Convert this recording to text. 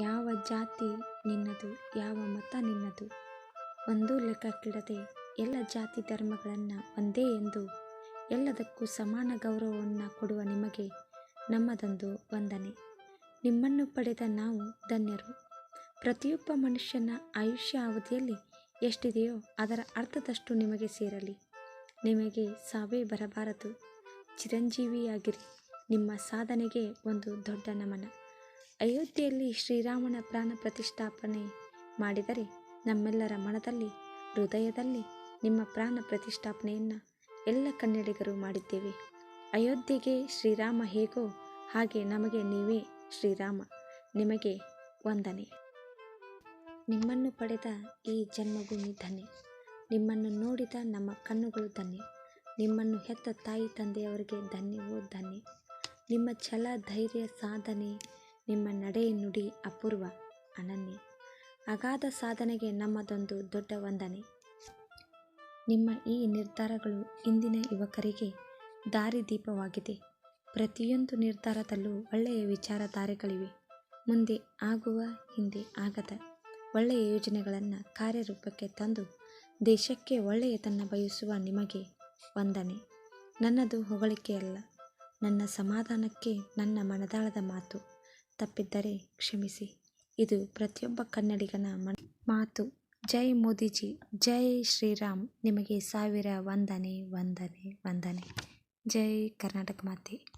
ಯಾವ ಜಾತಿ ನಿನ್ನದು, ಯಾವ ಮತ ನಿನ್ನದು? ಒಂದೂ ಲೆಕ್ಕಕ್ಕಿಡದೆ ಎಲ್ಲ ಜಾತಿ ಧರ್ಮಗಳನ್ನು ಒಂದೇ ಎಂದು ಎಲ್ಲದಕ್ಕೂ ಸಮಾನ ಗೌರವವನ್ನು ಕೊಡುವ ನಿಮಗೆ ನಮ್ಮದೊಂದು ವಂದನೆ. ನಿಮ್ಮನ್ನು ಪಡೆದ ನಾವು ಧನ್ಯರು. ಪ್ರತಿಯೊಬ್ಬ ಮನುಷ್ಯನ ಆಯುಷ್ಯ ಅವಧಿಯಲ್ಲಿ ಎಷ್ಟಿದೆಯೋ ಅದರ ಅರ್ಧದಷ್ಟು ನಿಮಗೆ ಸೇರಲಿ. ನಿಮಗೆ ಸಾವೇ ಬರಬಾರದು. ಚಿರಂಜೀವಿಯಾಗಿರಿ. ನಿಮ್ಮ ಸಾಧನೆಗೆ ಒಂದು ದೊಡ್ಡ ನಮನ. ಅಯೋಧ್ಯೆಯಲ್ಲಿ ಶ್ರೀರಾಮನ ಪ್ರಾಣ ಪ್ರತಿಷ್ಠಾಪನೆ ಮಾಡಿದರೆ ನಮ್ಮೆಲ್ಲರ ಮನದಲ್ಲಿ, ಹೃದಯದಲ್ಲಿ ನಿಮ್ಮ ಪ್ರಾಣ ಪ್ರತಿಷ್ಠಾಪನೆಯನ್ನು ಎಲ್ಲ ಕನ್ನಡಿಗರು ಮಾಡಿದ್ದೇವೆ. ಅಯೋಧ್ಯೆಗೆ ಶ್ರೀರಾಮ ಹೇಗೋ ಹಾಗೆ ನಮಗೆ ನೀವೇ ಶ್ರೀರಾಮ, ನಿಮಗೆ ವಂದನೆ. ನಿಮ್ಮನ್ನು ಪಡೆದ ಈ ಜನ್ಮಭೂಮಿ ಧನ್ಯ ನಿಮ್ಮನ್ನು ನೋಡಿದ ನಮ್ಮ ಕಣ್ಣುಗಳು ಧನ್ಯ. ನಿಮ್ಮನ್ನು ಹೆತ್ತ ತಾಯಿ ತಂದೆಯವರಿಗೆ ಧನ್ಯವೋ ಧನ್ಯ. ನಿಮ್ಮ ಛಲ, ಧೈರ್ಯ, ಸಾಧನೆ ನಿಮ್ಮ ನಡೆ ನುಡಿ ಅಪೂರ್ವ ಅನನ್ಯ. ಅಗಾಧ ಸಾಧನೆಗೆ ನಮ್ಮದೊಂದು ದೊಡ್ಡ ವಂದನೆ. ನಿಮ್ಮ ಈ ನಿರ್ಧಾರಗಳು ಇಂದಿನ ಯುವಕರಿಗೆ ದಾರಿದೀಪವಾಗಿದೆ. ಪ್ರತಿಯೊಂದು ನಿರ್ಧಾರದಲ್ಲೂ ಒಳ್ಳೆಯ ವಿಚಾರಧಾರೆಗಳಿವೆ. ಮುಂದೆ ಆಗುವ, ಹಿಂದೆ ಆಗದ ಒಳ್ಳೆಯ ಯೋಜನೆಗಳನ್ನು ಕಾರ್ಯರೂಪಕ್ಕೆ ತಂದು ದೇಶಕ್ಕೆ ಒಳ್ಳೆಯದನ್ನು ಬಯಸುವ ನಿಮಗೆ ವಂದನೆ. ನನ್ನದು ಹೊಗಳಿಕೆಯಲ್ಲ ನನ್ನ ಸಮಾಧಾನಕ್ಕೆ ನನ್ನ ಮನದಾಳದ ಮಾತು. ತಪ್ಪಿದ್ದರೆ ಕ್ಷಮಿಸಿ. ಇದು ಪ್ರತಿಯೊಬ್ಬ ಕನ್ನಡಿಗನ ಮಾತು. ಜೈ ಮೋದಿಜಿ. ಜೈ ಶ್ರೀರಾಮ್. ನಿಮಗೆ ಸಾವಿರ ವಂದನೆ ವಂದನೆ ವಂದನೆ. ಜೈ ಕರ್ನಾಟಕ ಮಾತೆ.